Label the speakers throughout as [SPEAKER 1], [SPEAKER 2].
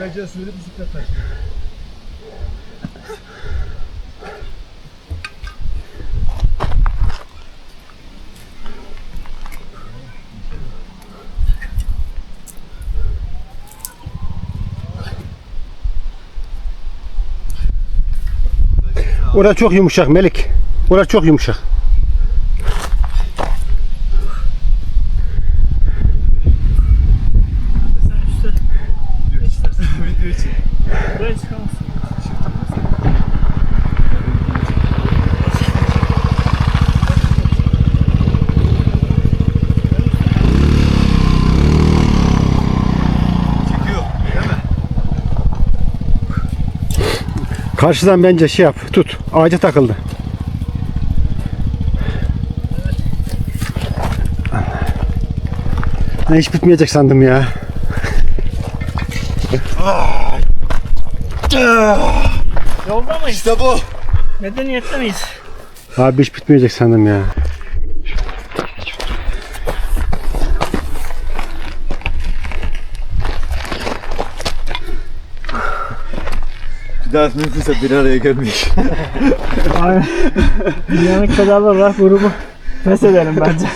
[SPEAKER 1] İmece sürüp bisiklet taşıyor.
[SPEAKER 2] Orası çok yumuşak Melik. Orası çok yumuşak. Karşıdan bence şey yap. Tut. Ağaca takıldı. Ben hiç bitmeyecek sandım ya.
[SPEAKER 3] Yolda mıyız?
[SPEAKER 1] İşte bu.
[SPEAKER 3] Medeniyette miyiz?
[SPEAKER 2] Abi hiç bitmeyecek sandım ya.
[SPEAKER 1] Bir daha mümkünse bir araya gelmiş.
[SPEAKER 3] Aynen. Dünyanın kadarlar rock grubu pes edelim bence.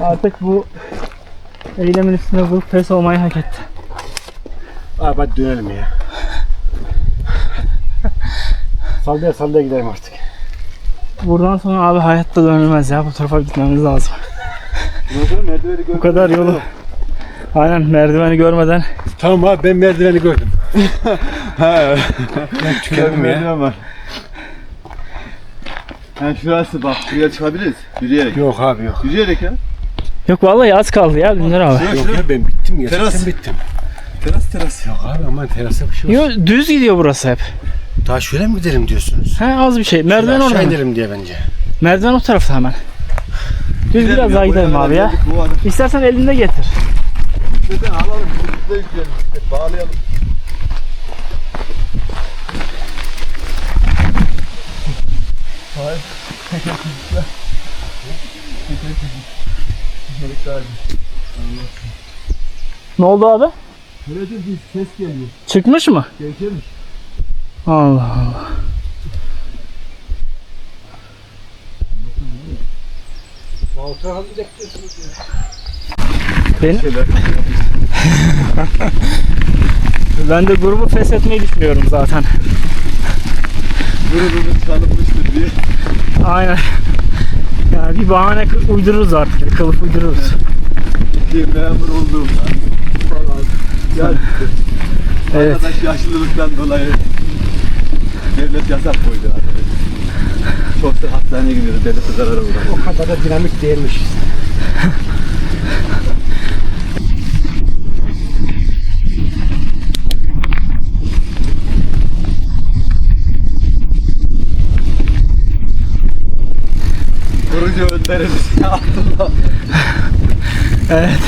[SPEAKER 3] Artık bu eylemin üstüne vurup pes olmayı hak etti.
[SPEAKER 2] Abi hadi dönelim ya. sallaya sallaya gidelim artık.
[SPEAKER 3] Buradan sonra abi hayatta dönülmez ya. Bu tarafa gitmemiz lazım.
[SPEAKER 1] Merdiveni
[SPEAKER 3] Bu kadar yolu. Aynen merdiveni görmeden
[SPEAKER 2] Tamam abi ben merdiveni gördüm.
[SPEAKER 1] He.
[SPEAKER 2] Ben tükendim ya.
[SPEAKER 1] Merdiven var. Ha şurası bak. Buraya çıkabiliriz. Yürüyerek.
[SPEAKER 2] Yok abi yok.
[SPEAKER 1] Yürüyerek ya.
[SPEAKER 3] Yok vallahi az kaldı ya Dündar abi.
[SPEAKER 2] Yok ya ben bittim ya.
[SPEAKER 1] Teras.
[SPEAKER 2] Bittim.
[SPEAKER 1] Teras teras.
[SPEAKER 2] Yok abi aman terasa bir şey var.
[SPEAKER 3] Yo, düz gidiyor burası hep.
[SPEAKER 2] Daha şöyle mi gidelim diyorsunuz?
[SPEAKER 3] He az bir şey. Merdiven
[SPEAKER 2] Aşağı
[SPEAKER 3] orada.
[SPEAKER 2] inelim diye bence.
[SPEAKER 3] Merdiven o tarafta hemen. Düz biraz daha gidelim abi ya. İstersen elinde getir.
[SPEAKER 1] Neden alalım. Biz de yükleyelim. Bağlayalım. Hayır.
[SPEAKER 3] Ne oldu abi?
[SPEAKER 1] Böyle bir ses geliyor.
[SPEAKER 3] Çıkmış mı?
[SPEAKER 1] Gevşemiş.
[SPEAKER 3] Allah Allah. Benim, ben de grubu feshetmeyi düşünüyorum zaten.
[SPEAKER 1] Grubumuz tanınmıştır diye.
[SPEAKER 3] Aynen. Yani bir bahane uydururuz artık. Kılıf uydururuz.
[SPEAKER 1] Bir memur olduğumdan falan. Yani
[SPEAKER 3] Evet.
[SPEAKER 1] arkadaş yaşlılıktan dolayı devlet yasak koydu arkadaş. Çok da hastaneye gidiyoruz. Devlete zarar uğradı.
[SPEAKER 2] O kadar da dinamik değilmiş.
[SPEAKER 1] Önderimiz Abdullah.
[SPEAKER 3] Evet.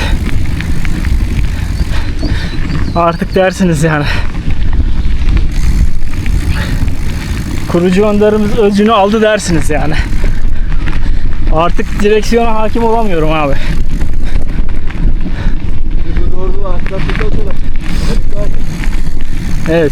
[SPEAKER 3] Artık dersiniz yani. Kurucu önderimiz özcünü aldı dersiniz yani. Artık direksiyona hakim olamıyorum abi. Evet.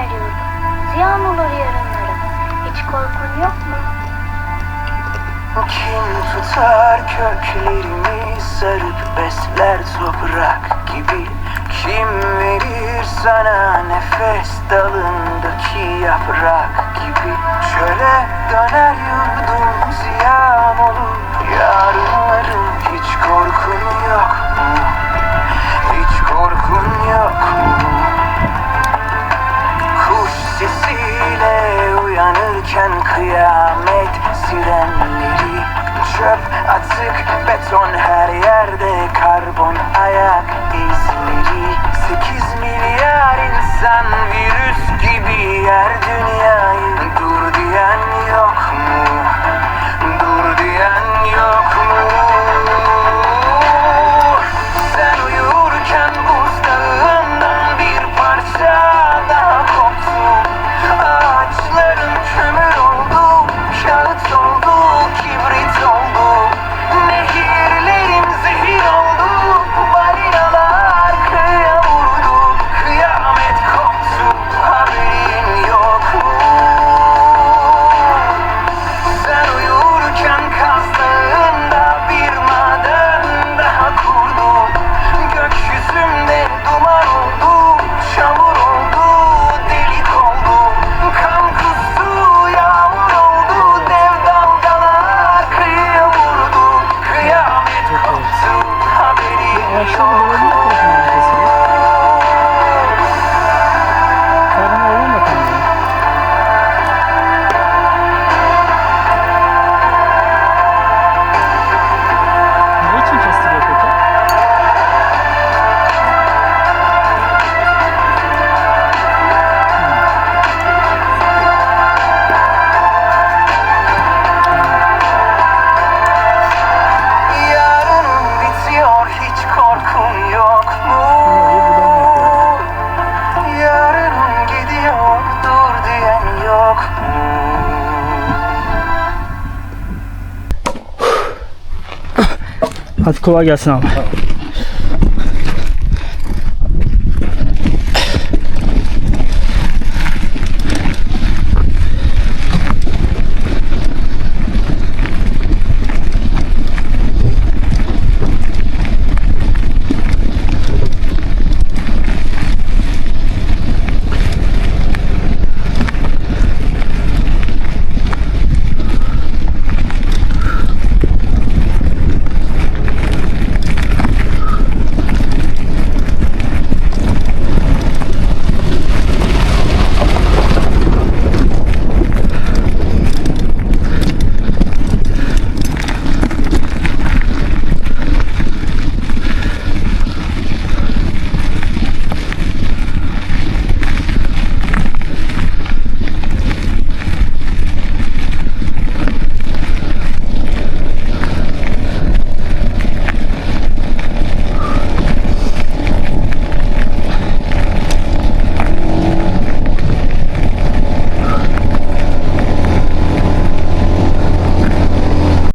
[SPEAKER 4] eriyorum. Ziyan olur yarınlara. Hiç korkun yok mu?
[SPEAKER 5] Kim tutar köklerimi sarıp besler toprak gibi Kim verir sana nefes dalındaki yaprak gibi Çöle döner yurdum ziyan olur Çökerken kıyamet sirenleri Çöp atık beton her yerde Karbon ayak izleri. 8 milyar
[SPEAKER 3] Hadi kolay gelsin abi. Tamam.